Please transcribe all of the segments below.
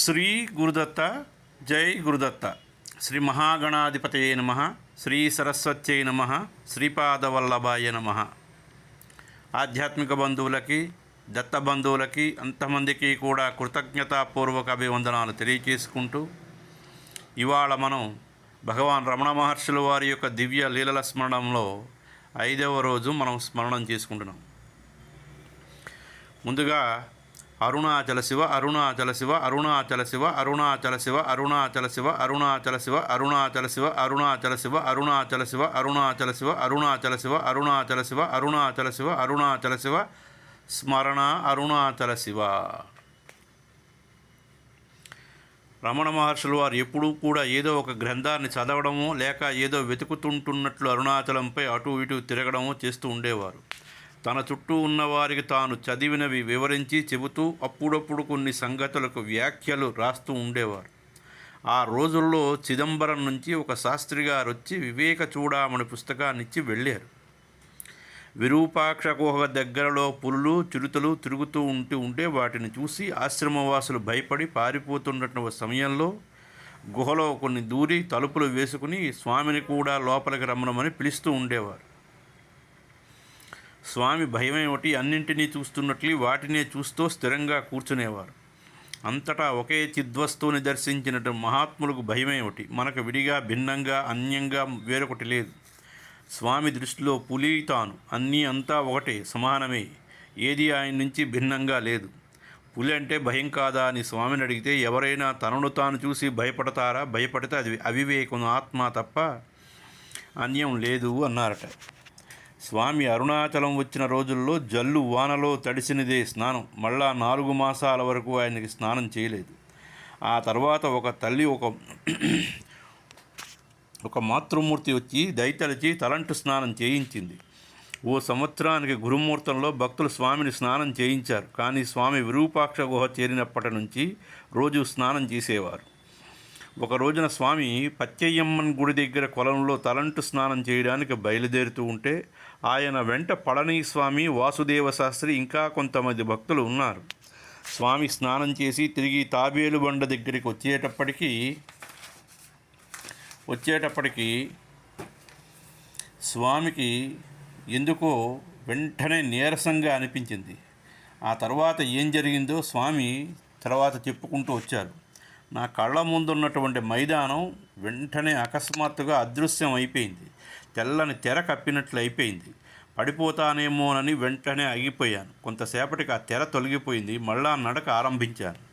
శ్రీ గురుదత్త జై గురుదత్త. శ్రీ మహాగణాధిపతయే నమ. శ్రీ సరస్వత్యై నమ. శ్రీపాదవల్లభాయ నమ. ఆధ్యాత్మిక బంధువులకి దత్త బంధువులకి అంతమందికి కూడా కృతజ్ఞతాపూర్వక అభివందనాలు తెలియచేసుకుంటూ ఇవాళ మనం భగవాన్ రమణ మహర్షుల వారి యొక్క దివ్య లీలల స్మరణంలో ఐదవ రోజు మనం స్మరణం చేసుకుంటున్నాం. ముందుగా అరుణాచల శివ అరుణాచల శివ అరుణాచల శివ అరుణాచల శివ అరుణాచల శివ అరుణాచల శివ అరుణాచల శివ అరుణాచల శివ అరుణాచల శివ అరుణాచల శివ అరుణాచల శివ అరుణాచల శివ అరుణాచల శివ అరుణాచల శివ స్మరణ అరుణాచల శివ రమణ మహర్షులు వారు ఎప్పుడూ కూడా ఏదో ఒక గ్రంథాన్ని చదవడము లేక ఏదో వెతుకుతుంటున్నట్లు అరుణాచలంపై అటు ఇటు తిరగడము చేస్తూ ఉండేవారు తన చుట్టూ ఉన్నవారికి తాను చదివినవి వివరించి చెబుతూ అప్పుడప్పుడు కొన్ని సంగతులకు వ్యాఖ్యలు రాస్తూ ఉండేవారు. ఆ రోజుల్లో చిదంబరం నుంచి ఒక శాస్త్రి గారు వచ్చి వివేక చూడామణి పుస్తకాన్నిచ్చి వెళ్ళారు. విరూపాక్ష గుహ దగ్గరలో పులులు చిరుతలు తిరుగుతూ ఉంటూ ఉంటే వాటిని చూసి ఆశ్రమవాసులు భయపడి పారిపోతున్నటువంటి సమయంలో గుహలో కొన్ని దూరి తలుపులు వేసుకుని స్వామిని కూడా లోపలికి రమ్మనమని పిలుస్తూ ఉండేవారు. స్వామి భయమేమిటి? అన్నింటినీ చూస్తున్నట్లు వాటినే చూస్తూ స్థిరంగా కూర్చునేవారు. అంతటా ఒకే చిద్వస్తువుని దర్శించినట్టు మహాత్ములకు భయమేమిటి? మనకు విడిగా భిన్నంగా అన్యంగా వేరొకటి లేదు. స్వామి దృష్టిలో పులి తాను. అన్నీ అంతా ఒకటే సమానమే. ఏది ఆయన నుంచి భిన్నంగా లేదు. పులి అంటే భయం కాదా అని స్వామిని అడిగితే ఎవరైనా తనను తాను చూసి భయపడతారా? భయపడితే అది అవివేకం ఆత్మ తప్ప అన్యం లేదు అన్నారట. స్వామి అరుణాచలం వచ్చిన రోజుల్లో జల్లు వానలో తడిసినదే స్నానం. మళ్ళా నాలుగు మాసాల వరకు ఆయనకి స్నానం చేయలేదు. ఆ తర్వాత ఒక తల్లి ఒక ఒక మాతృమూర్తి వచ్చి దయతలిచి తలంటు స్నానం చేయించింది. ఓ సంవత్సరానికి గురుముహూర్తంలో భక్తులు స్వామిని స్నానం చేయించారు. కానీ స్వామి విరూపాక్ష గుహ చేరినప్పటి నుంచి రోజు స్నానం చేసేవారు. ఒక రోజున స్వామి పచ్చయ్యమ్మన్ గుడి దగ్గర కొలంలో తలంటు స్నానం చేయడానికి బయలుదేరుతూ ఉంటే ఆయన వెంట పళని స్వామి వాసుదేవ శాస్త్రి ఇంకా కొంతమంది భక్తులు ఉన్నారు. స్వామి స్నానం చేసి తిరిగి తాబేలు బండ దగ్గరికి వచ్చేటప్పటికీ వచ్చేటప్పటికీ స్వామికి ఎందుకో వెంటనే నీరసంగా అనిపించింది. ఆ తర్వాత ఏం జరిగిందో స్వామి తర్వాత చెప్పుకుంటూ వచ్చారు. నా కళ్ళ ముందున్నటువంటి మైదానం వెంటనే అకస్మాత్తుగా అదృశ్యం అయిపోయింది. తెల్లని తెర కప్పినట్లు అయిపోయింది. పడిపోతానేమోనని వెంటనే ఆగిపోయాను. కొంతసేపటికి ఆ తెర తొలగిపోయింది. మళ్ళా నడక ఆరంభించాను.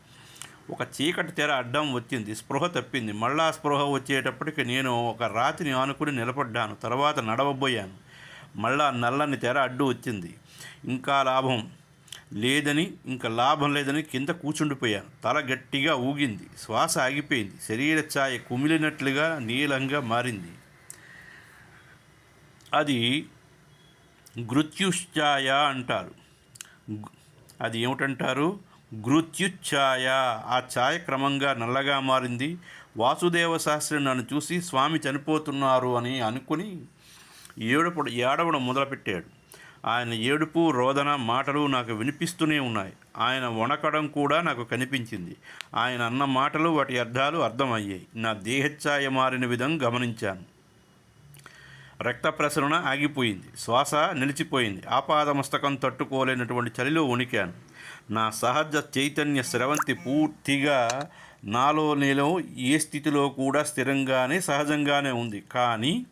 ఒక చీకటి తెర అడ్డం వచ్చింది. స్పృహ తప్పింది. మళ్ళా స్పృహ వచ్చేటప్పటికి నేను ఒక రాతిని ఆనుకుని నిలబడ్డాను. తర్వాత నడవబోయాను. మళ్ళా నల్లని తెర అడ్డు వచ్చింది. ఇంకా లాభం. లేదని ఇంకా లాభం లేదని కింద కూర్చుండిపోయాను తల గట్టిగా ఊగింది. శ్వాస ఆగిపోయింది. శరీర ఛాయ కుమిలినట్లుగా నీలంగా మారింది. అది గృత్యుఛాయ అంటారు. అది ఏమిటంటారు? గృత్యుఛాయ ఆ ఛాయ క్రమంగా నల్లగా మారింది. వాసుదేవ శాస్త్రి నన్ను చూసి స్వామి చనిపోతున్నారు అని అనుకుని ఏడుపడు ఏడవడం మొదలుపెట్టాడు. ఆయన ఏడుపు రోదన మాటలు నాకు వినిపిస్తూనే ఉన్నాయి. ఆయన వణకడం కూడా నాకు కనిపించింది. ఆయన అన్న మాటలు వాటి అర్థాలు అర్థమయ్యాయి. నా దేహఛాయ మారిన విధం గమనించాను. రక్త ప్రసరణ ఆగిపోయింది. శ్వాస నిలిచిపోయింది. ఆపాదమస్తకం తట్టుకోలేనటువంటి చలిలో ఉనికాను. నా సహజ చైతన్య స్రవంతి పూర్తిగా నాలో నేను ఏ స్థితిలో కూడా స్థిరంగానే సహజంగానే ఉంది. కానీ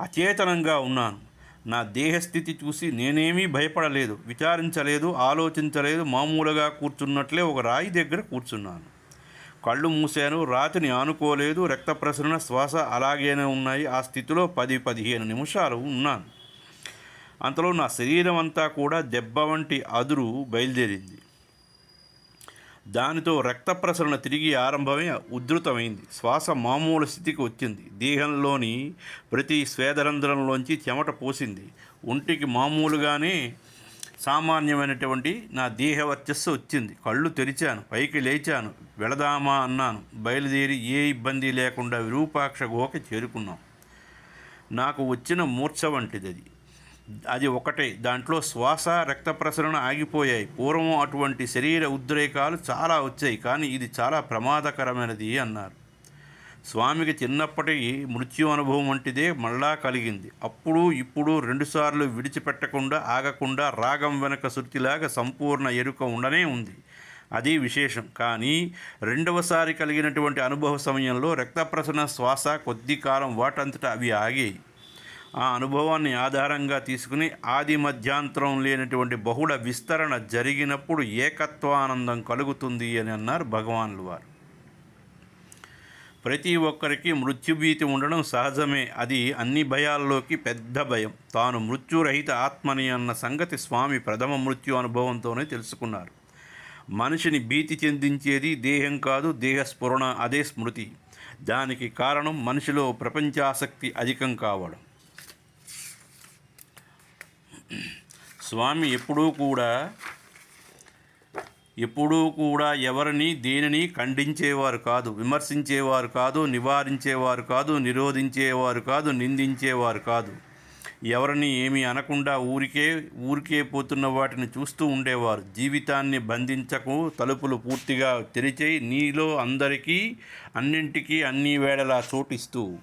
అచేతనంగా ఉన్నాను. నా దేహస్థితి చూసి నేనేమీ భయపడలేదు విచారించలేదు ఆలోచించలేదు మామూలుగా కూర్చున్నట్లే ఒక రాయి దగ్గర కూర్చున్నాను. కళ్ళు మూసాను రాతిని ఆనుకోలేదు రక్త ప్రసరణ శ్వాస అలాగేనే ఉన్నాయి ఆ స్థితిలో పది పదిహేను నిమిషాలు ఉన్నాను. అంతలో నా శరీరం అంతా కూడా దెబ్బ వంటి అదురు బయలుదేరింది. దానితో రక్త ప్రసరణ తిరిగి ఆరంభమే ఉధృతమైంది. శ్వాస మామూలు స్థితికి వచ్చింది. దేహంలోని ప్రతి స్వేదరంధ్రంలోంచి చెమట పోసింది. ఒంటికి మామూలుగానే సామాన్యమైనటువంటి నా దేహ వర్చస్సు వచ్చింది. కళ్ళు తెరిచాను. పైకి లేచాను. వెళదామా అన్నాను. బయలుదేరి ఏ ఇబ్బంది లేకుండా విరూపాక్ష గుహకి చేరుకున్నాం. నాకు వచ్చిన మూర్ఛ వంటిది అది అది ఒకటే. దాంట్లో శ్వాస రక్త ప్రసరణ ఆగిపోయాయి. పూర్వం అటువంటి శరీర ఉద్రేకాలు చాలా వచ్చాయి కానీ ఇది చాలా ప్రమాదకరమైనది అన్నారు. స్వామికి చిన్నప్పటి మృత్యు అనుభవం వంటిదే మళ్ళా కలిగింది. అప్పుడు ఇప్పుడు రెండుసార్లు విడిచిపెట్టకుండా ఆగకుండా రాగం వెనక శృతిలాగా సంపూర్ణ ఎరుక ఉండనే ఉంది. అది విశేషం. కానీ రెండవసారి కలిగినటువంటి అనుభవ సమయంలో రక్త ప్రసరణ శ్వాస కొద్ది కాలం వాటంతటా అవి ఆగాయి. ఆ అనుభవాన్ని ఆధారంగా తీసుకుని ఆది మధ్యాంతరం లేనటువంటి బహుళ విస్తరణ జరిగినప్పుడు ఏకత్వానందం కలుగుతుంది అని అన్నారు భగవాన్లు వారు. ప్రతి ఒక్కరికి మృత్యుభీతి ఉండడం సహజమే. అది అన్ని భయాల్లోకి పెద్ద భయం. తాను మృత్యురహిత ఆత్మని అన్న సంగతి స్వామి ప్రథమ మృత్యు అనుభవంతోనే తెలుసుకున్నారు. మనిషిని భీతి చెందించేది దేహం కాదు దేహ స్ఫురణ అదే స్మృతి. దానికి కారణం మనిషిలో ప్రపంచాసక్తి అధికం కావడం. స్వామి ఎప్పుడూ కూడా ఎప్పుడూ కూడా ఎవరిని దేనిని ఖండించేవారు కాదు విమర్శించేవారు కాదు నివారించేవారు కాదు నిరోధించేవారు కాదు నిందించేవారు కాదు. ఎవరిని ఏమీ అనకుండా ఊరికే ఊరికే పోతున్న వాటిని చూస్తూ ఉండేవారు. జీవితాన్ని బంధించకు తలుపులు పూర్తిగా తెరిచే నీలో అందరికీ అన్నింటికీ అన్ని వేళలా చోటిస్తూ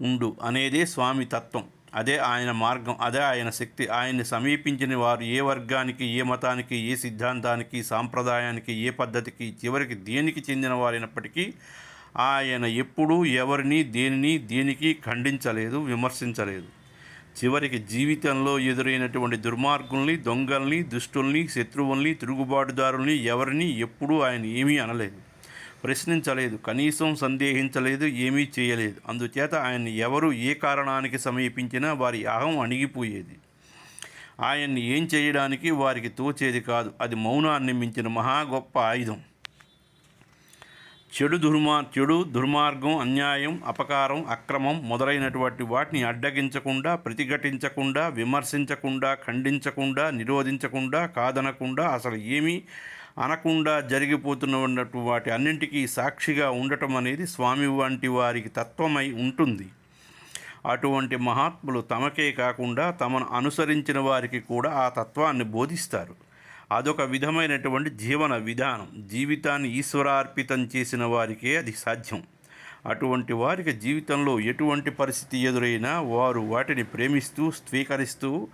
ఉండు అనేదే స్వామి తత్వం. అదే ఆయన మార్గం అదే ఆయన శక్తి. ఆయన్ని సమీపించిన వారు ఏ వర్గానికి ఏ మతానికి ఏ సిద్ధాంతానికి సాంప్రదాయానికి ఏ పద్ధతికి చివరికి దేనికి చెందిన వారైనప్పటికీ ఆయన ఎప్పుడూ ఎవరిని దేనిని దేనికి ఖండించలేదు విమర్శించలేదు. చివరికి జీవితంలో ఎదురైనటువంటి దుర్మార్గుల్ని దొంగల్ని దుష్టుల్ని శత్రువుల్ని తిరుగుబాటుదారుల్ని ఎవరిని ఎప్పుడూ ఆయన ఏమీ అనలేదు. ప్రశ్నించలేదు కనీసం సందేహించలేదు ఏమీ చేయలేదు. అందుచేత ఆయన్ని ఎవరు ఏ కారణానికి సమీపించినా వారి అహం అణిగిపోయేది. ఆయన్ని ఏం చేయడానికి వారికి తోచేది కాదు. అది మౌనాన్ని మించిన మహా గొప్ప ఆయుధం. చెడు దుర్మార్ చెడు దుర్మార్గం అన్యాయం అపకారం అక్రమం మొదలైనటువంటి వాటిని అడ్డగించకుండా ప్రతిఘటించకుండా విమర్శించకుండా ఖండించకుండా నిరోధించకుండా కాదనకుండా అసలు ఏమీ అనకుండా జరిగిపోతున్నటువంటి వాటి అన్నింటికీ సాక్షిగా ఉండటం అనేది స్వామి వంటి వారికి తత్వమై ఉంటుంది. అటువంటి మహాత్ములు తమకే కాకుండా తమను అనుసరించిన వారికి కూడా ఆ తత్వాన్ని బోధిస్తారు. అదొక విధమైనటువంటి జీవన విధానం. జీవితాన్ని ఈశ్వరార్పితం చేసిన వారికే అది సాధ్యం. అటువంటి వారికి జీవితంలో ఎటువంటి పరిస్థితి ఎదురైనా వారు వాటిని ప్రేమిస్తూ స్వీకరిస్తూ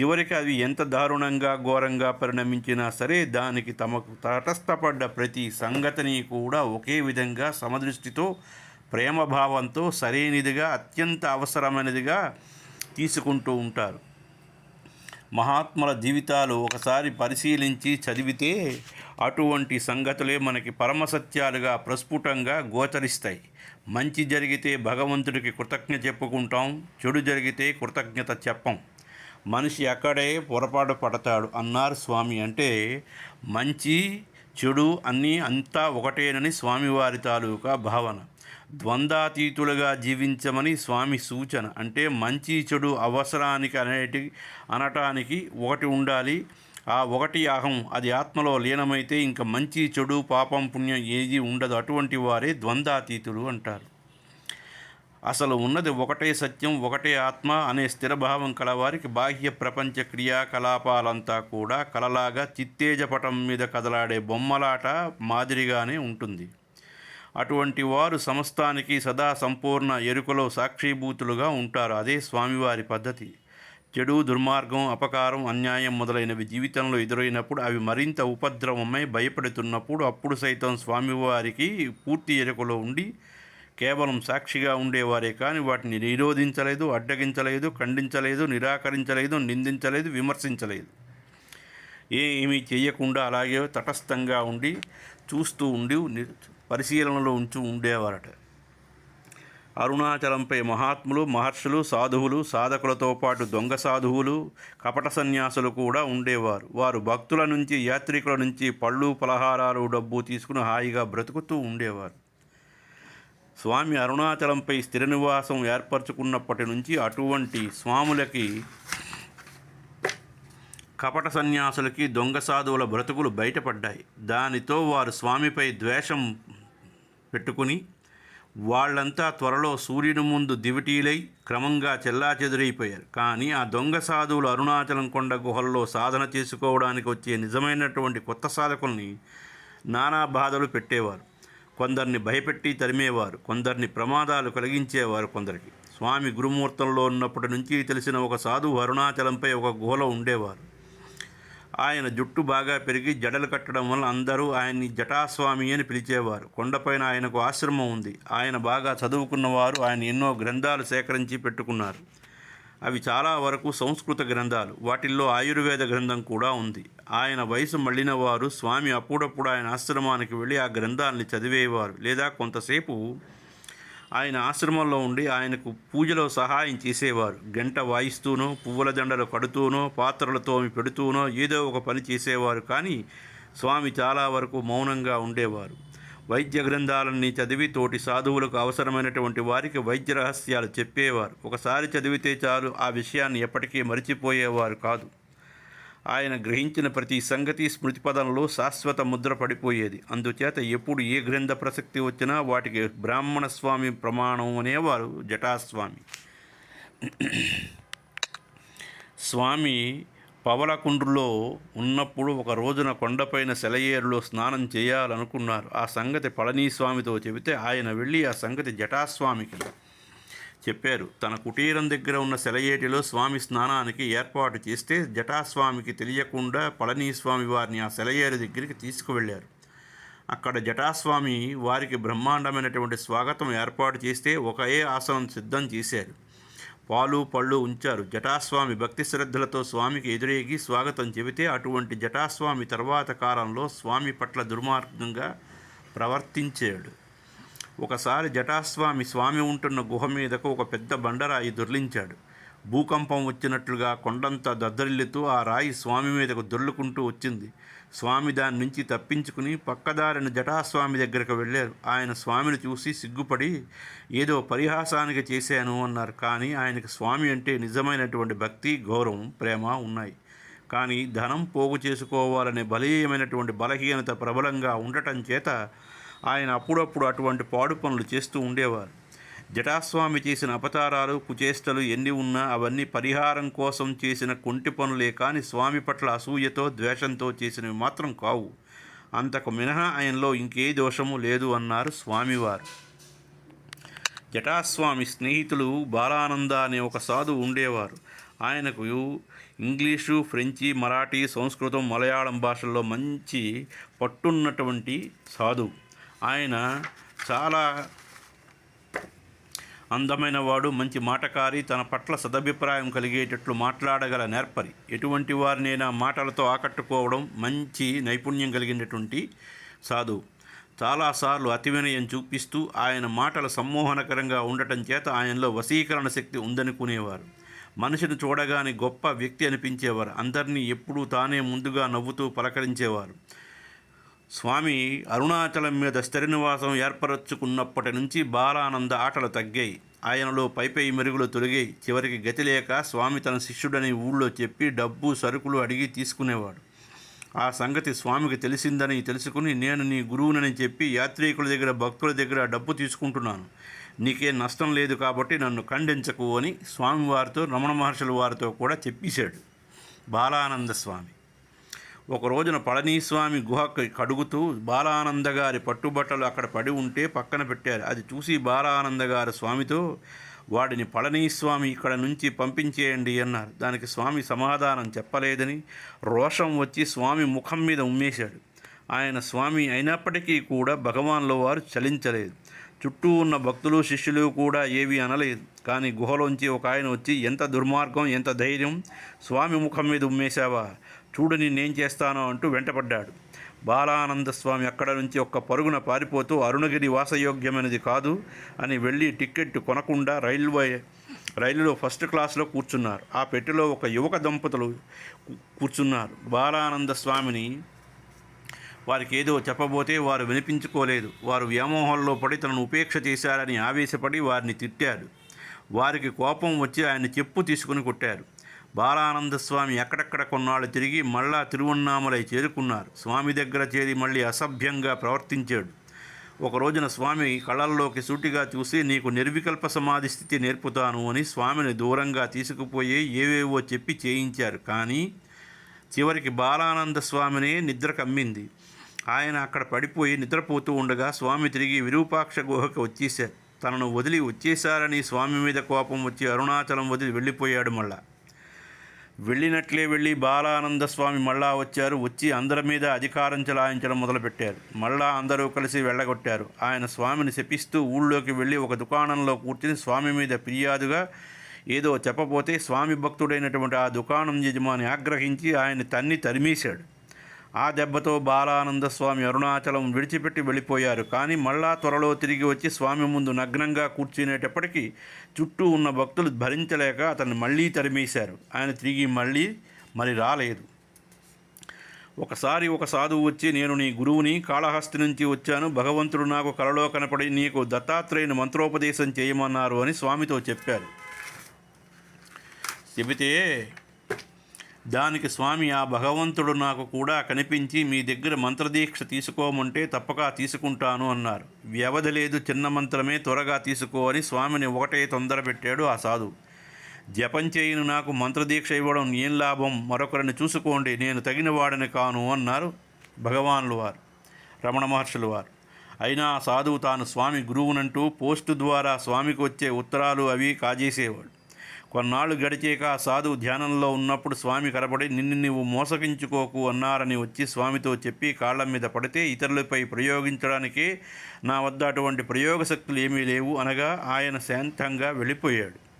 చివరికి అవి ఎంత దారుణంగా ఘోరంగా పరిణమించినా సరే దానికి తమకు తటస్థపడ్డ ప్రతి సంగతిని కూడా ఒకే విధంగా సమదృష్టితో ప్రేమభావంతో సరైనదిగా అత్యంత అవసరమైనదిగా తీసుకుంటూ ఉంటారు. మహాత్ముల జీవితాలు ఒకసారి పరిశీలించి చదివితే అటువంటి సంగతులే మనకి పరమసత్యాలుగా ప్రస్ఫుటంగా గోచరిస్తాయి. మంచి జరిగితే భగవంతుడికి కృతజ్ఞత చెప్పుకుంటాం చెడు జరిగితే కృతజ్ఞత చెప్పం. మనిషి అక్కడే పొరపాటు పడతాడు అన్నారు స్వామి. అంటే మంచి చెడు అన్నీ అంతా ఒకటేనని స్వామివారి తాలూకా భావన. ద్వంద్వాతీతులుగా జీవించమని స్వామి సూచన. అంటే మంచి చెడు అవసరానికి అనేటి అనటానికి ఒకటి ఉండాలి. ఆ ఒకటి అహం అది ఆత్మలో లీనమైతే ఇంకా మంచి చెడు పాపం పుణ్యం ఏది ఉండదు. అటువంటి వారే ద్వంద్వాతీతులు అంటారు. అసలు ఉన్నది ఒకటే సత్యం ఒకటే ఆత్మ అనే స్థిరభావం కలవారికి బాహ్య ప్రపంచ క్రియాకలాపాలంతా కూడా కలలాగా చిత్తేజపటం మీద కదలాడే బొమ్మలాట మాదిరిగానే ఉంటుంది. అటువంటి వారు సమస్తానికి సదా సంపూర్ణ ఎరుకలో సాక్షిభూతులుగా ఉంటారు. అదే స్వామివారి పద్ధతి. చెడు దుర్మార్గం అపకారం అన్యాయం మొదలైనవి జీవితంలో ఎదురైనప్పుడు అవి మరింత ఉపద్రవమై భయపడుతున్నప్పుడు అప్పుడు సైతం స్వామివారికి పూర్తి ఎరుకలో ఉండి కేవలం సాక్షిగా ఉండేవారే కానీ వాటిని నిరోధించలేదు అడ్డగించలేదు ఖండించలేదు నిరాకరించలేదు నిందించలేదు విమర్శించలేదు. ఏమీ చేయకుండా అలాగే తటస్థంగా ఉండి చూస్తూ ఉండి ని- పరిశీలనలో ఉంచు ఉండేవారట. అరుణాచలంపై మహాత్ములు మహర్షులు సాధువులు సాధకులతో పాటు దొంగ సాధువులు కపట సన్యాసులు కూడా ఉండేవారు. వారు భక్తుల నుంచి యాత్రికుల నుంచి పళ్ళు పలహారాలు డబ్బు తీసుకుని హాయిగా బ్రతుకుతూ ఉండేవారు. స్వామి అరుణాచలంపై స్థిర నివాసం ఏర్పరచుకున్నప్పటి నుంచి అటువంటి స్వాములకి కపట సన్యాసులకి దొంగ సాధువుల బ్రతుకులు బయటపడ్డాయి. దానితో వారు స్వామిపై ద్వేషం పెట్టుకుని వాళ్ళంతా త్వరలో సూర్యుని ముందు దివిటీలై క్రమంగా చెల్లాచెదురైపోయారు. కానీ ఆ దొంగ సాధువులు అరుణాచలం కొండ గుహల్లో సాధన చేసుకోవడానికి వచ్చే నిజమైనటువంటి కొత్త సాధకుల్ని నానా బాధలు పెట్టేవారు. కొందరిని భయపెట్టి తరిమేవారు కొందరిని ప్రమాదాలు కలిగించేవారు కొందరికి. స్వామి గురుమూర్తంలో ఉన్నప్పటి నుంచి తెలిసిన ఒక సాధువు అరుణాచలంపై ఒక గుహలో ఉండేవారు. ఆయన జుట్టు బాగా పెరిగి జడలు కట్టడం వల్ల అందరూ ఆయన్ని జటాస్వామి అని పిలిచేవారు. కొండపైన ఆయనకు ఆశ్రమం ఉంది. ఆయన బాగా చదువుకున్నవారు ఆయన ఎన్నో గ్రంథాలు సేకరించి పెట్టుకున్నారు. అవి చాలా వరకు సంస్కృత గ్రంథాలు. వాటిల్లో ఆయుర్వేద గ్రంథం కూడా ఉంది. ఆయన వయసు మళ్ళిన వారు స్వామి అప్పుడప్పుడు ఆయన ఆశ్రమానికి వెళ్ళి ఆ గ్రంథాలని చదివేవారు. లేదా కొంతసేపు ఆయన ఆశ్రమంలో ఉండి ఆయనకు పూజలో సహాయం చేసేవారు. గంట వాయిస్తూనో పువ్వుల దండలు కడుతూనో పాత్రలతో పెడుతూనో ఏదో ఒక పని చేసేవారు. కానీ స్వామి చాలా వరకు మౌనంగా ఉండేవారు. వైద్య గ్రంథాలన్నీ చదివి తోటి సాధువులకు అవసరమైనటువంటి వారికి వైద్య రహస్యాలు చెప్పేవారు. ఒకసారి చదివితే చాలు ఆ విషయాన్ని ఎప్పటికీ మరిచిపోయేవారు కాదు. ఆయన గ్రహించిన ప్రతి సంగతి స్మృతిపదంలో శాశ్వత ముద్ర పడిపోయేది. అందుచేత ఎప్పుడు ఏ గ్రంథ ప్రసక్తి వచ్చినా వాటికి బ్రాహ్మణ స్వామి ప్రమాణం అనేవారు జటాస్వామి. స్వామి పవలకుండ్రులో ఉన్నప్పుడు ఒక రోజున కొండపైన సెలయేరులో స్నానం చేయాలనుకున్నారు. ఆ సంగతి పళనీస్వామితో చెబితే ఆయన వెళ్ళి ఆ సంగతి జటాస్వామికి చెప్పారు. తన కుటీరం దగ్గర ఉన్న సెలయేటిలో స్వామి స్నానానికి ఏర్పాటు చేస్తే జటాస్వామికి తెలియకుండా పళనీస్వామి వారిని ఆ సెలయేరు దగ్గరికి తీసుకువెళ్ళారు. అక్కడ జటాస్వామి వారికి బ్రహ్మాండమైనటువంటి స్వాగతం ఏర్పాటు చేస్తే ఒకే ఆసనం సిద్ధం చేశారు. పాలు పళ్ళు ఉంచారు. జటాస్వామి భక్తి శ్రద్ధలతో స్వామికి ఎదురేగి స్వాగతం చెబితే అటువంటి జటాస్వామి తర్వాత కాలంలో స్వామి పట్ల దుర్మార్గంగా ప్రవర్తించాడు. ఒకసారి జటాస్వామి స్వామి ఉంటున్న గుహ మీదకు ఒక పెద్ద బండరాయి దొర్లించాడు. భూకంపం వచ్చినట్లుగా కొండంతా దద్దరిల్లుతూ ఆ రాయి స్వామి మీదకు దొర్లుకుంటూ వచ్చింది. స్వామి దాని నుంచి తప్పించుకుని పక్కదారిన జటాస్వామి దగ్గరకు వెళ్ళారు. ఆయన స్వామిని చూసి సిగ్గుపడి ఏదో పరిహాసానికి చేశాను అన్నారు. కానీ ఆయనకు స్వామి అంటే నిజమైనటువంటి భక్తి గౌరవం ప్రేమ ఉన్నాయి. కానీ ధనం పోగు చేసుకోవాలనే బలీయమైనటువంటి బలహీనత ప్రబలంగా ఉండటం చేత ఆయన అప్పుడప్పుడు అటువంటి పాడు పనులు చేస్తూ ఉండేవారు. జటాస్వామి చేసిన అపచారాలు కుచేష్టలు ఎన్ని ఉన్నా అవన్నీ పరిహారం కోసం చేసిన కుంటి పనులే కానీ స్వామి పట్ల అసూయతో ద్వేషంతో చేసినవి మాత్రం కావు. అంతకు మినహా ఆయనలో ఇంకే దోషము లేదు అన్నారు స్వామివారు. జటాస్వామి స్నేహితులు బాలానంద అనే ఒక సాధువు ఉండేవారు. ఆయనకు ఇంగ్లీషు ఫ్రెంచి మరాఠీ సంస్కృతం మలయాళం భాషల్లో మంచి పట్టున్నటువంటి సాధువు. ఆయన చాలా అందమైన వాడు మంచి మాటకారి తన పట్ల సదభిప్రాయం కలిగేటట్లు మాట్లాడగల నేర్పరి. ఎటువంటి వారినైనా మాటలతో ఆకట్టుకోవడం మంచి నైపుణ్యం కలిగినటువంటి సాధువు. చాలాసార్లు అతి వినయం చూపిస్తూ ఆయన మాటలు సమ్మోహనకరంగా ఉండటం చేత ఆయనలో వశీకరణ శక్తి ఉందనుకునేవారు. మనిషిని చూడగానే గొప్ప వ్యక్తి అనిపించేవారు. అందరినీ ఎప్పుడూ తానే ముందుగా నవ్వుతూ పలకరించేవారు. స్వామి అరుణాచలం మీద స్థిరనివాసం ఏర్పరచుకున్నప్పటి నుంచి బాలానంద ఆటలు తగ్గాయి. ఆయనలో పైపై మెరుగులు తొలగాయి. చివరికి గతి లేక స్వామి తన శిష్యుడని ఊళ్ళో చెప్పి డబ్బు సరుకులు అడిగి తీసుకునేవాడు. ఆ సంగతి స్వామికి తెలిసిందని తెలుసుకుని నేను నీ గురువునని చెప్పి యాత్రికుల దగ్గర భక్తుల దగ్గర డబ్బు తీసుకుంటున్నాను. నీకే నష్టం లేదు కాబట్టి నన్ను ఖండించకు అని స్వామివారితో రమణ మహర్షుల వారితో కూడా చెప్పేశాడు బాలానంద స్వామి. ఒక రోజున పళనీస్వామి గుహకి కడుగుతూ బాలానంద గారి పట్టుబట్టలు అక్కడ పడి ఉంటే పక్కన పెట్టారు. అది చూసి బాలానంద గారు స్వామితో వాడిని పళనీస్వామి ఇక్కడ నుంచి పంపించేయండి అన్నారు. దానికి స్వామి సమాధానం చెప్పలేదని రోషం వచ్చి స్వామి ముఖం మీద ఉమ్మేశాడు. ఆయన స్వామి అయినప్పటికీ కూడా భగవాన్లో వారు చలించలేదు. చుట్టూ ఉన్న భక్తులు శిష్యులు కూడా ఏవి అనలేదు. కానీ గుహలోంచి ఒక ఆయన వచ్చి ఎంత దుర్మార్గం ఎంత ధైర్యం స్వామి ముఖం మీద ఉమ్మేశావా? చూడు నేనేం చేస్తానో అంటూ వెంటపడ్డాడు. బాలానంద స్వామి అక్కడ నుంచి ఒక్క పరుగున పారిపోతూ అరుణగిరి వాసయోగ్యమైనది కాదు అని వెళ్ళి టిక్కెట్ కొనకుండా రైల్వే రైలులో ఫస్ట్ క్లాస్లో కూర్చున్నారు. ఆ పెట్టెలో ఒక యువక దంపతులు కూర్చున్నారు. బాలానంద స్వామిని వారికి ఏదో చెప్పబోతే వారు వినిపించుకోలేదు. వారు వ్యామోహంలో పడి తనను ఉపేక్ష చేశారని ఆవేశపడి వారిని తిట్టారు. వారికి కోపం వచ్చి ఆయన చెప్పు తీసుకుని కొట్టారు. బాలానంద స్వామి ఎక్కడెక్కడ కొన్నాళ్ళు తిరిగి మళ్ళా తిరువన్నామలై చేరుకున్నారు. స్వామి దగ్గర చేరి మళ్ళీ అసభ్యంగా ప్రవర్తించాడు. ఒక రోజున స్వామి కళ్ళల్లోకి సూటిగా చూసి నీకు నిర్వికల్ప సమాధి స్థితి నేర్పుతాను అని స్వామిని దూరంగా తీసుకుపోయి ఏవేవో చెప్పి చేయించారు. కానీ చివరికి బాలానంద స్వామినే నిద్ర కమ్మింది. ఆయన అక్కడ పడిపోయి నిద్రపోతూ ఉండగా స్వామి తిరిగి విరూపాక్ష గుహకు వచ్చేశారు. తనను వదిలి వచ్చేశారని స్వామి మీద కోపం వచ్చి అరుణాచలం వదిలి వెళ్ళిపోయాడు మళ్ళా. వెళ్ళినట్లే వెళ్ళి బాలానంద స్వామి మళ్ళా వచ్చారు. వచ్చి అందరి మీద అధికారం చెలాయించడం మొదలుపెట్టారు. మళ్ళా అందరూ కలిసి వెళ్ళగొట్టారు. ఆయన స్వామిని శపిస్తూ ఊళ్ళోకి వెళ్ళి ఒక దుకాణంలో కూర్చుని స్వామి మీద ఫిర్యాదుగా ఏదో చెప్పబోతే స్వామి భక్తుడైనటువంటి ఆ దుకాణం యజమాని ఆగ్రహించి ఆయన తన్ని తరిమేశాడు. ఆ దెబ్బతో బాలానంద స్వామి అరుణాచలం విడిచిపెట్టి వెళ్ళిపోయారు. కానీ మళ్ళా త్వరలో తిరిగి వచ్చి స్వామి ముందు నగ్నంగా కూర్చునేటప్పటికీ చుట్టూ ఉన్న భక్తులు భరించలేక అతన్ని మళ్ళీ తరిమేశారు. ఆయన తిరిగి మళ్ళీ మరి రాలేదు. ఒకసారి ఒక సాధువు వచ్చి నేను నీ గురువుని కాళహస్తి నుంచి వచ్చాను. భగవంతుడు నాకు కలలో కనపడి నీకు దత్తాత్రేయుని మంత్రోపదేశం చేయమన్నారు అని స్వామితో చెప్పారు. చెబితే దానికి స్వామి ఆ భగవంతుడు నాకు కూడా కనిపించి మీ దగ్గర మంత్రదీక్ష తీసుకోమంటే తప్పక తీసుకుంటాను అన్నారు. వ్యవధి లేదు చిన్న మంత్రమే త్వరగా తీసుకో అని స్వామిని ఒకటే తొందర పెట్టాడు ఆ సాధువు. జపం చేయను నాకు మంత్రదీక్ష ఇవ్వడం ఏం లాభం? మరొకరిని చూసుకోండి నేను తగిన వాడిని కాను అన్నారు భగవానులు వారు రమణ మహర్షులు వారు. అయినా ఆ సాధువు తాను స్వామి గురువునంటూ పోస్టు ద్వారా స్వామికి వచ్చే ఉత్తరాలు అవి కాజేసేవాడు. కొన్నాళ్ళు గడిచేక ఆ సాధువు ధ్యానంలో ఉన్నప్పుడు స్వామి కనబడి నిన్ను నీవు మోసగించుకోకు అన్నారని వచ్చి స్వామితో చెప్పి కాళ్ళ మీద పడితే ఇతరులపై ప్రయోగించడానికి నా వద్ద అటువంటి ప్రయోగశక్తులు ఏమీ లేవు అనగా ఆయన శాంతంగా వెళ్ళిపోయాడు.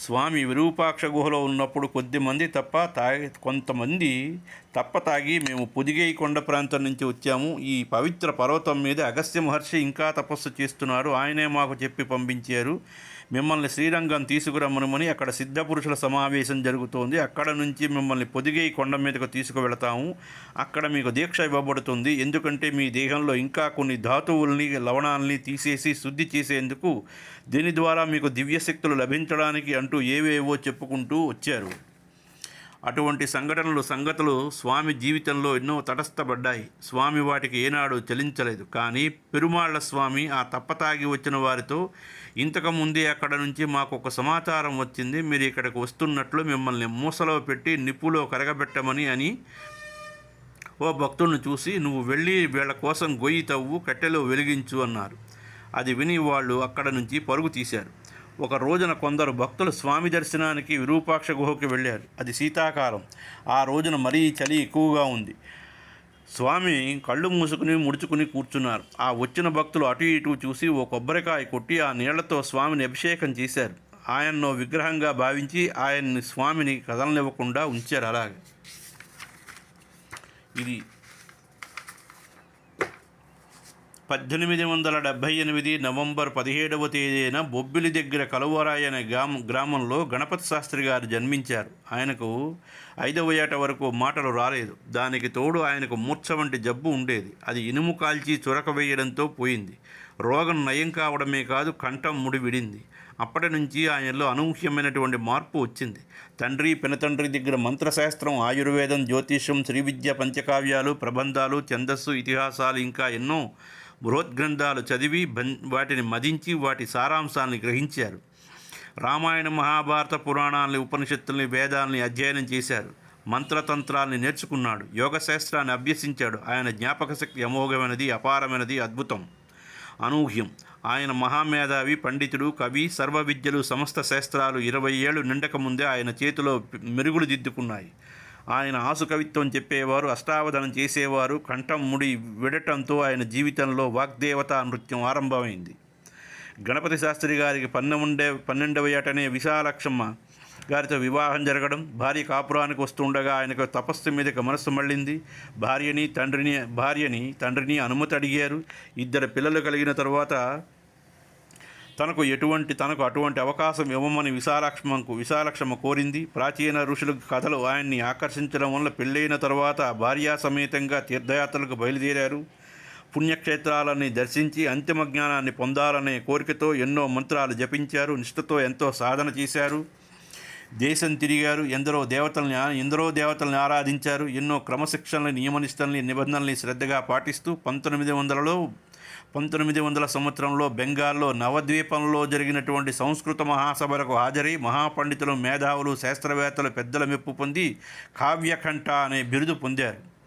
స్వామి విరూపాక్ష గుహలో ఉన్నప్పుడు కొద్దిమంది తప్ప తాగి కొంతమంది తప్ప తాగి మేము పొదిగై కొండ ప్రాంతం నుంచి వచ్చాము. ఈ పవిత్ర పర్వతం మీద అగస్త్య మహర్షి ఇంకా తపస్సు చేస్తున్నారు. ఆయనే మాకు చెప్పి పంపించారు. మిమ్మల్ని శ్రీరంగం తీసుకురమ్మనుమని అక్కడ సిద్ధపురుషుల సమావేశం జరుగుతోంది. అక్కడ నుంచి మిమ్మల్ని పొదిగే కొండ మీదకు తీసుకువెళతాము. అక్కడ మీకు దీక్ష ఇవ్వబడుతుంది. ఎందుకంటే మీ దేహంలో ఇంకా కొన్ని ధాతువుల్ని లవణాలని తీసేసి శుద్ధి చేసేందుకు దీని ద్వారా మీకు దివ్యశక్తులు లభించడానికి అంటూ ఏవేవో చెప్పుకుంటూ వచ్చారు. అటువంటి సంఘటనలు సంగతులు స్వామి జీవితంలో ఎన్నో తటస్థపడ్డాయి. స్వామి వాటికి ఏనాడు చలించలేదు. కానీ పెరుమాళ్ళ స్వామి ఆ తప్పతాగి వచ్చిన వారితో ఇంతకు ముందే అక్కడ నుంచి మాకు ఒక సమాచారం వచ్చింది. మీరు ఇక్కడికి వస్తున్నట్లు మిమ్మల్ని మూసలో పెట్టి నిప్పులో కరగబెట్టమని అని ఓ భక్తుడిని చూసి నువ్వు వెళ్ళి వీళ్ళ కోసం గొయ్యి తవ్వు కట్టెలో వెలిగించు అన్నారు. అది విని వాళ్ళు అక్కడ నుంచి పరుగు తీశారు. ఒక రోజున కొందరు భక్తులు స్వామి దర్శనానికి విరూపాక్ష గుహకు వెళ్ళారు. అది శీతాకాలం. ఆ రోజున మరీ చలి ఎక్కువగా ఉంది. స్వామి కళ్ళు మూసుకుని ముడుచుకుని కూర్చున్నారు. ఆ వచ్చిన భక్తులు అటు ఇటు చూసి ఓ కొబ్బరికాయ కొట్టి ఆ నీళ్ళతో స్వామిని అభిషేకం చేశారు. ఆయన్ను విగ్రహంగా భావించి ఆయన్ని స్వామిని కదలనివ్వకుండా ఉంచారు అలాగే. ఇది పద్దెనిమిది వందల డెబ్భై ఎనిమిది నవంబర్ పదిహేడవ తేదీన బొబ్బిలి దగ్గర కలువరాయి అనే గ్రామ గ్రామంలో గణపతి శాస్త్రి గారు జన్మించారు. ఆయనకు ఐదవ ఏట వరకు మాటలు రాలేదు. దానికి తోడు ఆయనకు మూర్ఛ వంటి జబ్బు ఉండేది. అది ఇనుము కాల్చి చురక వేయడంతో పోయింది. రోగం నయం కావడమే కాదు కంఠం ముడి విడింది. అప్పటి నుంచి ఆయనలో అనూహ్యమైనటువంటి మార్పు వచ్చింది. తండ్రి పినతండ్రి దగ్గర మంత్రశాస్త్రం ఆయుర్వేదం జ్యోతిషం శ్రీ విద్య పంచకావ్యాలు ప్రబంధాలు ఛందస్సు ఇతిహాసాలు ఇంకా ఎన్నో బృహద్గ్రంథాలు చదివి వాటిని మదించి వాటి సారాంశాన్ని గ్రహించారు. రామాయణ మహాభారత పురాణాలని ఉపనిషత్తుల్ని వేదాల్ని అధ్యయనం చేశారు. మంత్రతంత్రాల్ని నేర్చుకున్నాడు. యోగశాస్త్రాన్ని అభ్యసించాడు. ఆయన జ్ఞాపక శక్తి అమోఘమైనది అపారమైనది అద్భుతం. అనూహ్యం. ఆయన మహామేధావి పండితుడు కవి సర్వ విద్యలు సమస్త శాస్త్రాలు ఇరవై ఏళ్ళు నిండక ముందే ఆయన చేతిలో మెరుగులు దిద్దుకున్నాయి. ఆయన ఆసు కవిత్వం చెప్పేవారు అష్టావధానం చేసేవారు కంఠం ముడి విడటంతో ఆయన జీవితంలో వాగ్దేవతా నృత్యం ఆరంభమైంది. గణపతి శాస్త్రి గారికి పన్నెండే పన్నెండవ ఏటనే విశాలక్షమ్మ గారితో వివాహం జరగడం భార్య కాపురానికి వస్తుండగా ఆయనకు తపస్సు మీదకి మనస్సు మళ్ళింది. భార్యని తండ్రిని భార్యని తండ్రిని అనుమతి అడిగారు. ఇద్దరు పిల్లలు కలిగిన తరువాత తనకు ఎటువంటి తనకు అటువంటి అవకాశం ఇవ్వమని విశాలక్ష్మకు విశాలక్ష్మ కోరింది. ప్రాచీన ఋషుల కథలు ఆయన్ని ఆకర్షించడం వల్ల పెళ్ళైన తర్వాత భార్యా సమేతంగా తీర్థయాత్రలకు బయలుదేరారు. పుణ్యక్షేత్రాలని దర్శించి అంతిమ జ్ఞానాన్ని పొందాలనే కోరికతో ఎన్నో మంత్రాలు జపించారు. నిష్ఠతో ఎంతో సాధన చేశారు. దేశం తిరిగారు. ఎందరో దేవతల్ని ఎందరో దేవతల్ని ఆరాధించారు. ఎన్నో క్రమశిక్షణలు నియమనిష్టల్ని నిబంధనల్ని శ్రద్ధగా పాటిస్తూ పంతొమ్మిది వందలలో పంతొమ్మిది వందల సంవత్సరంలో బెంగాల్లో నవద్వీపంలో జరిగినటువంటి సంస్కృత మహాసభలకు హాజరై మహాపండితులు మేధావులు శాస్త్రవేత్తలు పెద్దల మెప్పు పొంది కావ్యకంఠ అనే బిరుదు పొందారు.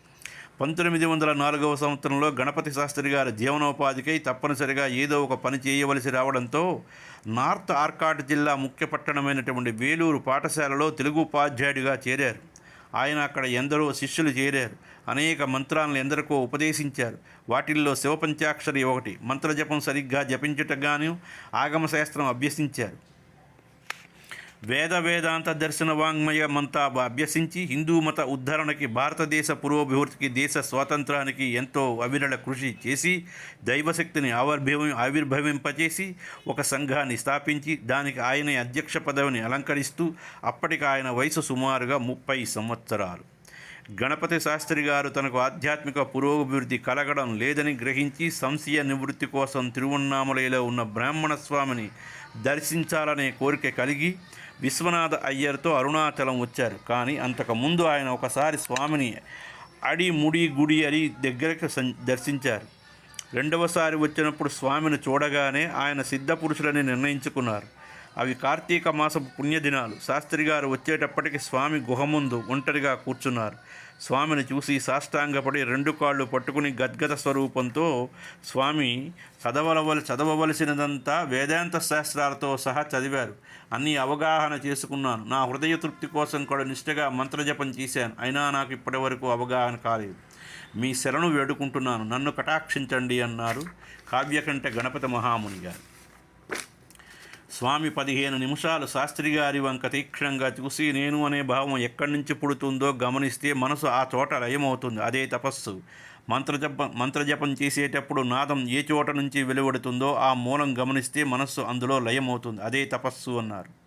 పంతొమ్మిది వందల నాలుగవ సంవత్సరంలో గణపతి శాస్త్రి గారి జీవనోపాధికై తప్పనిసరిగా ఏదో ఒక పని చేయవలసి రావడంతో నార్త్ ఆర్కాట్ జిల్లా ముఖ్య పట్టణమైనటువంటి వేలూరు పాఠశాలలో తెలుగు ఉపాధ్యాయుడిగా చేరారు. ఆయన అక్కడ ఎందరో శిష్యులు చేరారు. అనేక మంత్రాలను ఎందరికో ఉపదేశించారు. వాటిల్లో శివపంచాక్షరి ఒకటి మంత్రజపం సరిగ్గా జపించుటగాను ఆగమశాస్త్రం అభ్యసించారు. వేద వేదాంత దర్శన వాంగ్మయమంతా అభ్యసించి హిందూ మత ఉద్ధరణకి భారతదేశ పురోభివృద్ధికి దేశ స్వాతంత్రానికి ఎంతో అవిరళ కృషి చేసి దైవశక్తిని ఆవిర్భవి ఆవిర్భవింపచేసి ఒక సంఘాన్ని స్థాపించి దానికి ఆయన అధ్యక్ష పదవిని అలంకరిస్తూ అప్పటికి ఆయన వయసు సుమారుగా ముప్పై సంవత్సరాలు. గణపతి శాస్త్రి గారు తనకు ఆధ్యాత్మిక పురోభివృద్ధి కలగడం లేదని గ్రహించి సంశయ నివృత్తి కోసం తిరువన్నామలలో ఉన్న బ్రాహ్మణ స్వామిని దర్శించాలనే కోరిక కలిగి విశ్వనాథ అయ్యర్తో అరుణాచలం వచ్చారు. కానీ అంతకుముందు ఆయన ఒకసారి స్వామిని అడి ముడి గుడి అని దగ్గరకు దర్శించారు. రెండవసారి వచ్చినప్పుడు స్వామిని చూడగానే ఆయన సిద్ధపురుషులని నిర్ణయించుకున్నారు. అవి కార్తీక మాసపు పుణ్యదినాలు. శాస్త్రి గారు వచ్చేటప్పటికి స్వామి గుహ ముందు ఒంటరిగా కూర్చున్నారు. స్వామిని చూసి సాష్టాంగపడి రెండు కాళ్ళు పట్టుకుని గద్గద స్వరూపంతో స్వామి చదవలవల చదవవలసినదంతా వేదాంత శాస్త్రాలతో సహా చదివారు. అన్నీ అవగాహన చేసుకున్నాను. నా హృదయ తృప్తి కోసం కూడా నిష్ఠగా మంత్రజపం చేశాను. అయినా నాకు ఇప్పటివరకు అవగాహన కాలేదు. మీ శరణు వేడుకుంటున్నాను. నన్ను కటాక్షించండి అన్నారు కావ్యకంఠ గణపతి మహాముని గారు. స్వామి పదిహేను నిమిషాలు శాస్త్రిగారి వంక తీక్షణంగా చూసి నేను అనే భావం ఎక్కడి నుంచి పుడుతుందో గమనిస్తే మనసు ఆ చోట లయమవుతుంది. అదే తపస్సు. మంత్రజప మంత్రజపం చేసేటప్పుడు నాదం ఏ చోట నుంచి వెలువడుతుందో ఆ మూలం గమనిస్తే మనస్సు అందులో లయమవుతుంది. అదే తపస్సు అన్నారు.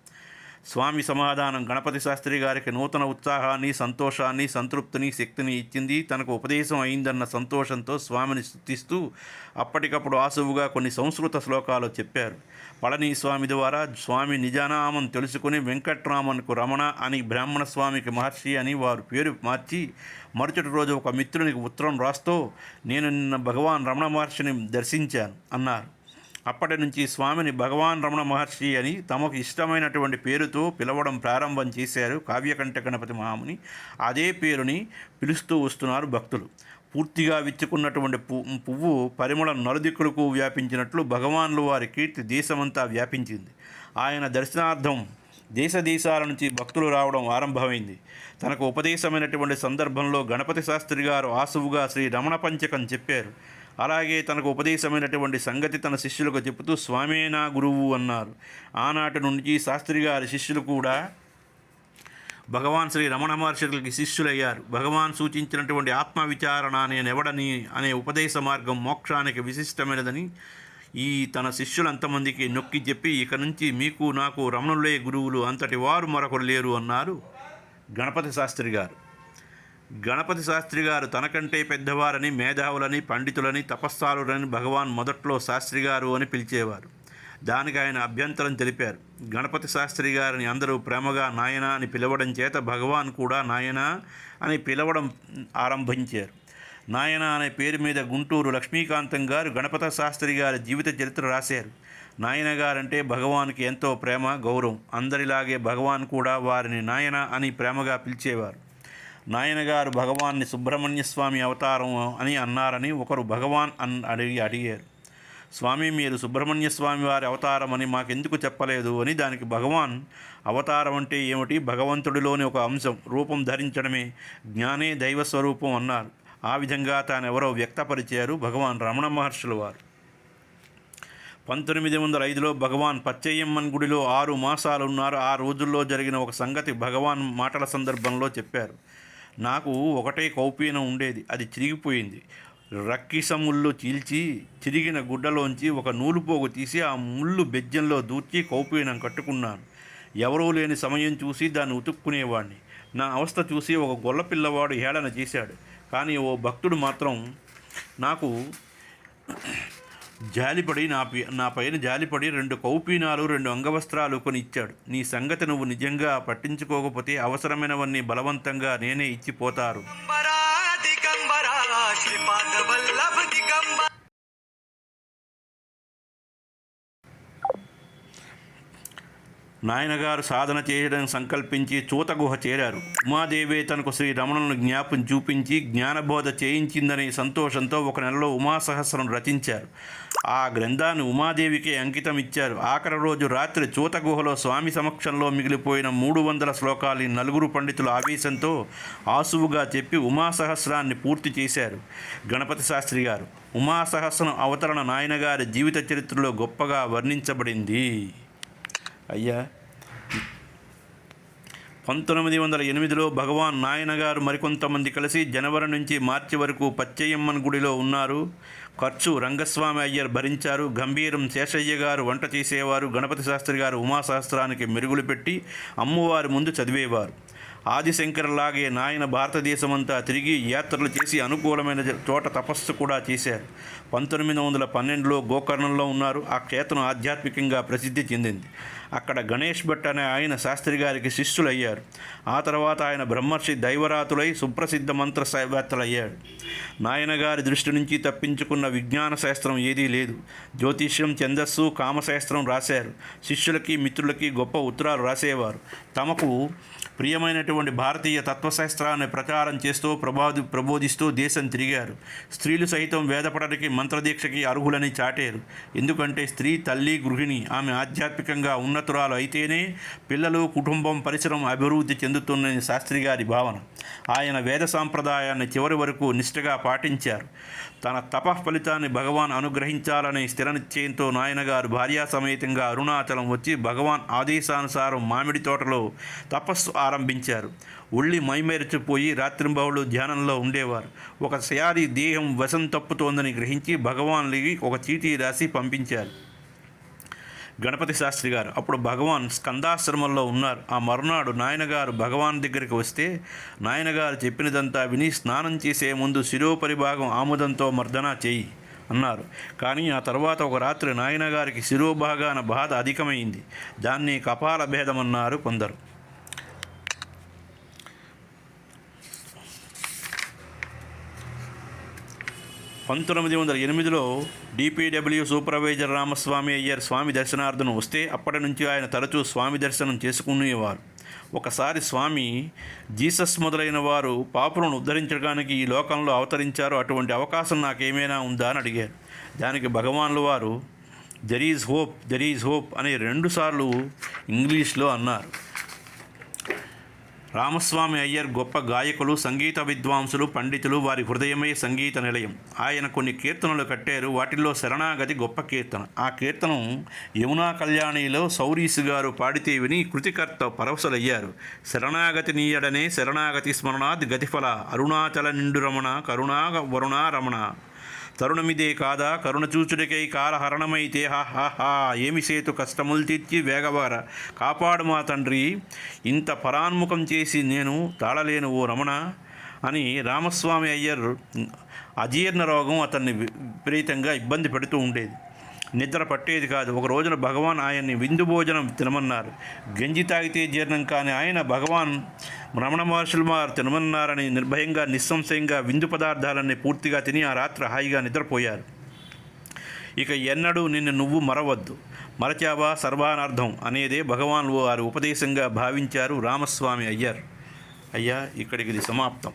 స్వామి సమాధానం గణపతి శాస్త్రి గారికి నూతన ఉత్సాహాన్ని సంతోషాన్ని సంతృప్తిని శక్తిని ఇచ్చింది. తనకు ఉపదేశం అయిందన్న సంతోషంతో స్వామిని స్థుతిస్తూ అప్పటికప్పుడు ఆసువుగా కొన్ని సంస్కృత శ్లోకాలు చెప్పారు. పళని స్వామి ద్వారా స్వామి నిజానామం తెలుసుకుని వెంకట్రామన్కు రమణ అని బ్రాహ్మణ స్వామికి మహర్షి అని వారు పేరు మార్చి మరుసటి రోజు ఒక మిత్రునికి ఉత్తరం రాస్తూ నేను నిన్న భగవాన్ రమణ మహర్షిని దర్శించాను అన్నారు. అప్పటి నుంచి స్వామిని భగవాన్ రమణ మహర్షి అని తమకు ఇష్టమైనటువంటి పేరుతో పిలవడం ప్రారంభం చేశారు కావ్యకంఠ గణపతి మహాముని. అదే పేరుని పిలుస్తూ వస్తున్నారు భక్తులు. పూర్తిగా విచ్చుకున్నటువంటి పువ్వు పువ్వు పరిమళ నలుదిక్కులకు వ్యాపించినట్లు భగవాన్లు వారి కీర్తి దేశమంతా వ్యాపించింది. ఆయన దర్శనార్థం దేశ దేశాల నుంచి భక్తులు రావడం ఆరంభమైంది. తనకు ఉపదేశమైనటువంటి సందర్భంలో గణపతి శాస్త్రి గారు ఆసువుగా శ్రీ రమణ పంచకం చెప్పారు. అలాగే తనకు ఉపదేశమైనటువంటి సంగతి తన శిష్యులకు చెబుతూ స్వామేనా గురువు అన్నారు. ఆనాటి నుంచి శాస్త్రి గారి శిష్యులు కూడా భగవాన్ శ్రీ రమణ మహర్షులకి శిష్యులయ్యారు. భగవాన్ సూచించినటువంటి ఆత్మ విచారణ అనే నెవడని అనే ఉపదేశ మార్గం మోక్షానికి విశిష్టమైనదని ఈ తన శిష్యులు అంతమందికి నొక్కి చెప్పి ఇక నుంచి మీకు నాకు రమణులే గురువులు అంతటి వారు మరొకరు లేరు అన్నారు గణపతి శాస్త్రి గారు. గణపతి శాస్త్రి గారు తనకంటే పెద్దవారని మేధావులని పండితులని తపస్సాలులని భగవాన్ మొదట్లో శాస్త్రి గారు అని పిలిచేవారు. దానికి ఆయన అభ్యంతరం తెలిపారు. గణపతి శాస్త్రి గారిని అందరూ ప్రేమగా నాయన అని పిలవడం చేత భగవాన్ కూడా నాయన అని పిలవడం ఆరంభించారు. నాయన అనే పేరు మీద గుంటూరు లక్ష్మీకాంతం గారు గణపతి శాస్త్రి గారి జీవిత చరిత్ర రాశారు. నాయన గారంటే భగవాన్కి ఎంతో ప్రేమ గౌరవం. అందరిలాగే భగవాన్ కూడా వారిని నాయన అని ప్రేమగా పిలిచేవారు. నాయనగారు భగవాన్ని సుబ్రహ్మణ్య స్వామి అవతారం అని అన్నారని ఒకరు భగవాన్ అన్ అడిగి అడిగారు. స్వామి మీరు సుబ్రహ్మణ్య స్వామి వారి అవతారం అని మాకెందుకు చెప్పలేదు? అని దానికి భగవాన్ అవతారం అంటే ఏమిటి? భగవంతుడిలోని ఒక అంశం రూపం ధరించడమే. జ్ఞానే దైవ స్వరూపం అన్నారు. ఆ విధంగా తానెవరో వ్యక్తపరిచారు భగవాన్ రమణ మహర్షుల వారు. పంతొమ్మిది వందల ఐదులో భగవాన్ పచ్చయ్యమ్మన్ గుడిలో ఆరు మాసాలు ఉన్నారు ఆ రోజుల్లో జరిగిన ఒక సంగతి భగవాన్ మాటల సందర్భంలో చెప్పారు. నాకు ఒకటే కౌపీనం ఉండేది అది చిరిగిపోయింది. రక్కిసముళ్ళు చీల్చి చిరిగిన గుడ్డలోంచి ఒక నూలు పోగు తీసి ఆ ముళ్ళు బెజ్జంలో దూర్చి కౌపీనం కట్టుకున్నాను. ఎవరూ లేని సమయం చూసి దాన్ని ఉతుక్కునేవాడిని నా అవస్థ చూసి ఒక గొల్ల పిల్లవాడు హేళన చేశాడు. కానీ ఓ భక్తుడు మాత్రం నాకు జాలిపడి నా నా పైన జాలిపడి రెండు కౌపీనాలు రెండు అంగవస్త్రాలు కొని ఇచ్చాడు నీ సంగతి నువ్వు నిజంగా పట్టించుకోకపోతే అవసరమైనవన్నీ బలవంతంగా నేనే ఇచ్చిపోతారు. నాయనగారు సాధన చేయడం సంకల్పించి చూతగుహ చేరారు. ఉమాదేవి తనకు శ్రీ రమణులను జ్ఞాపం చూపించి జ్ఞానబోధ చేయించిందనే సంతోషంతో ఒక నెలలో ఉమాసహస్రం రచించారు. ఆ గ్రంథాన్ని ఉమాదేవికి అంకితం ఇచ్చారు ఆఖరి రోజు రాత్రి చూతగుహలో స్వామి సమక్షంలో మిగిలిపోయిన మూడు వందల శ్లోకాలు నలుగురు పండితుల ఆవేశంతో ఆసువుగా చెప్పి ఉమాసహస్రాన్ని పూర్తి చేశారు. గణపతి శాస్త్రి గారు ఉమాసహస్రం అవతరణ నాయనగారి జీవిత చరిత్రలో గొప్పగా వర్ణించబడింది. అయ్యా. పంతొమ్మిది వందల ఎనిమిదిలో భగవాన్ నాయన గారు మరికొంతమంది కలిసి జనవరి నుంచి మార్చి వరకు పచ్చయ్యమ్మన్ గుడిలో ఉన్నారు. ఖర్చు రంగస్వామి అయ్యర్ భరించారు. గంభీరం శేషయ్య గారు వంట చేసేవారు. గణపతి శాస్త్రి గారు ఉమాశాస్త్రానికి మెరుగులు పెట్టి అమ్మవారి ముందు చదివేవారు. ఆదిశంకర్లాగే నాయన భారతదేశమంతా తిరిగి యాత్రలు చేసి అనుకూలమైన చోట తపస్సు కూడా చేశారు. పంతొమ్మిది వందల పన్నెండులో గోకర్ణంలో ఉన్నారు. ఆ క్షేత్రం ఆధ్యాత్మికంగా ప్రసిద్ధి చెందింది. అక్కడ గణేష్ భట్ అనే ఆయన శాస్త్రి గారికి శిష్యులయ్యారు. ఆ తర్వాత ఆయన బ్రహ్మర్షి దైవరాతులై సుప్రసిద్ధ మంత్రవేత్తలయ్యాడు శాస్త్రవేత్తలయ్యాడు నాయనగారి దృష్టి నుంచి తప్పించుకున్న విజ్ఞాన శాస్త్రం ఏదీ లేదు. జ్యోతిష్యం ఛందస్సు కామశాస్త్రం రాశారు. శిష్యులకి మిత్రులకి గొప్ప ఉత్తరాలు రాసేవారు. తమకు ప్రియమైనటువంటి భారతీయ తత్వశాస్త్రాన్ని ప్రచారం చేస్తూ ప్రబోధి ప్రబోధిస్తూ దేశం తిరిగారు. స్త్రీలు సైతం వేదపడడానికి మంత్రదీక్షకి అర్హులని చాటారు. ఎందుకంటే స్త్రీ తల్లి గృహిణి ఆమె ఆధ్యాత్మికంగా ఉన్నతురాలు అయితేనే పిల్లలు కుటుంబం పరిసరం అభివృద్ధి చెందుతుందని శాస్త్రి గారి భావన. ఆయన వేద సాంప్రదాయాన్ని చివరి వరకు నిష్ఠగా పాటించారు. తన తప ఫలితాన్ని భగవాన్ అనుగ్రహించాలనే స్థిర నిశ్చయంతో నాయనగారు భార్యా సమేతంగా అరుణాచలం వచ్చి భగవాన్ ఆదేశానుసారం మామిడి తోటలో తపస్సు ఆరంభించారు. ఒళ్ళి మైమేరచిపోయి రాత్రింబవులు ధ్యానంలో ఉండేవారు. ఒక శయాది దేహం వశం తప్పుతోందని గ్రహించి భగవాన్కి ఒక చీటీ రాసి పంపించారు. గణపతి శాస్త్రి గారు. అప్పుడు భగవాన్ స్కందాశ్రమంలో ఉన్నారు. ఆ మరునాడు నాయనగారు భగవాన్ దగ్గరికి వస్తే నాయనగారు చెప్పినదంతా విని స్నానం చేసే ముందు శిరోపరి భాగం ఆముదంతో మర్దన చేయి అన్నారు. కానీ ఆ తర్వాత ఒక రాత్రి నాయనగారికి శిరోభాగాన బాధ అధికమైంది. దాన్ని కపాల భేదమన్నారు కొందరు. పంతొమ్మిది వందల ఎనిమిదిలో డిపిడబ్ల్యూ సూపర్వైజర్ రామస్వామి అయ్యర్ స్వామి దర్శనార్థం వస్తే అప్పటి నుంచి ఆయన తరచూ స్వామి దర్శనం చేసుకునేవారు. ఒకసారి స్వామి జీసస్ మొదలైన వారు పాపులను ఉద్ధరించడానికి ఈ లోకంలో అవతరించారు. అటువంటి అవకాశం నాకేమైనా ఉందా అని అడిగారు. దానికి భగవాన్లు వారు there is hope there is hope అనే రెండుసార్లు ఇంగ్లీష్లో అన్నారు. రామస్వామి అయ్యర్ గొప్ప గాయకులు సంగీత విద్వాంసులు పండితులు వారి హృదయమే సంగీత నిలయం. ఆయన కొన్ని కీర్తనలు కట్టారు వాటిల్లో శరణాగతి గొప్ప కీర్తన. ఆ కీర్తనం యమునా కళ్యాణిలో సౌరీసు గారు పాడితే విని కృతికర్త పరవశలయ్యారు. శరణాగతి నీయడనే శరణాగతి స్మరణాద్ గతిఫల అరుణాచల నిండు రమణ కరుణా వరుణా రమణ. తరుణమిదే కాదా? కరుణ చూచుడికై కాలహరణమైతే హా ఏమి సేతు కష్టములు తెచ్చి వేగవార? కాపాడు మా తండ్రి ఇంత పరాన్ముఖం చేసి నేను తాళలేను ఓ రమణ అని రామస్వామి అయ్యర్ అజీర్ణ రోగం అతన్ని విపరీతంగా ఇబ్బంది పెడుతూ ఉండేది. నిద్ర పట్టేది కాదు. ఒక రోజున భగవాన్ ఆయన్ని విందు భోజనం తినమన్నారు. గంజి తాగితే జీర్ణం కాని ఆయన భగవాన్ రమణ మహర్షులు వారు తినమన్నారని నిర్భయంగా నిస్సంశయంగా విందు పదార్థాలన్నీ పూర్తిగా తిని ఆ రాత్రి హాయిగా నిద్రపోయారు. ఇక ఎన్నడూ నిన్ను నువ్వు మరవద్దు. మరచావా సర్వానర్థం అనేదే భగవాన్ వారి ఉపదేశంగా భావించారు రామస్వామి అయ్యారు. అయ్యా ఇక్కడికి ఇది సమాప్తం.